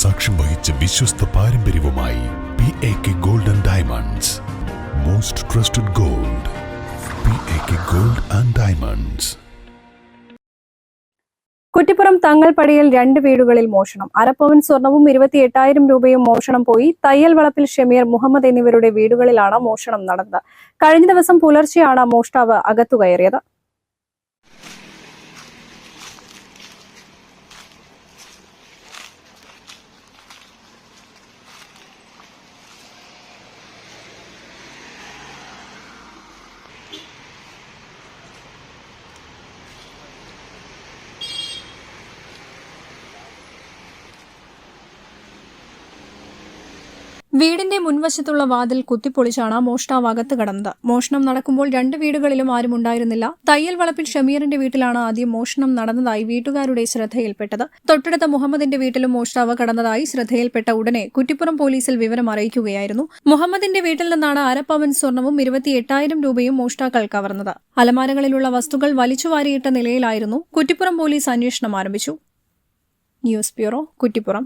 സാക്ഷ്യം വഹിച്ച വിശ്വസ്ത പാരമ്പര്യവുമായി P A K gold and diamonds most trusted gold P A K gold and diamonds Kuttippuram തങ്ങൾപടിയിൽ രണ്ട് വീടുകളിൽ മോഷണം. അരപ്പവൻ സ്വർണവും ഇരുപത്തി എട്ടായിരം രൂപയും മോഷണം പോയി. തയ്യൽ വളപ്പിൽ ഷമീർ മുഹമ്മദ് എന്നിവരുടെ വീടുകളിലാണ് മോഷണം നടന്നത്. കഴിഞ്ഞ ദിവസം പുലർച്ചെയാണ് മോഷ്ടാവ് അകത്തു കയറിയത് വീടിന്റെ മുൻവശത്തുള്ള വാതിൽ കുത്തിപ്പൊളിച്ചാണ് മോഷ്ടാവ് അകത്ത് കടന്നത്. മോഷണം നടക്കുമ്പോൾ രണ്ട് വീടുകളിലും ആരും ഉണ്ടായിരുന്നില്ല. തയ്യൽ വളപ്പിൽ ഷമീറിന്റെ വീട്ടിലാണ് ആദ്യം മോഷണം നടന്നതായി വീട്ടുകാരുടെ ശ്രദ്ധയിൽപ്പെട്ടത്. തൊട്ടടുത്ത മുഹമ്മദിന്റെ വീട്ടിലും മോഷ്ടാവ് കടന്നതായി ശ്രദ്ധയിൽപ്പെട്ട ഉടനെ കുറ്റിപ്പുറം പോലീസിൽ വിവരം അറിയിക്കുകയായിരുന്നു. മുഹമ്മദിന്റെ വീട്ടിൽ നിന്നാണ് അരപ്പവൻ സ്വർണവും ഇരുപത്തി എട്ടായിരം രൂപയും മോഷ്ടാക്കൾ കവർന്നത്. അലമാരകളിലുള്ള വസ്തുക്കൾ വലിച്ചുവാരിയിട്ട നിലയിലായിരുന്നു കുറ്റിപ്പുറം പോലീസ് അന്വേഷണം ആരംഭിച്ചു. News bureau Kuttippuram.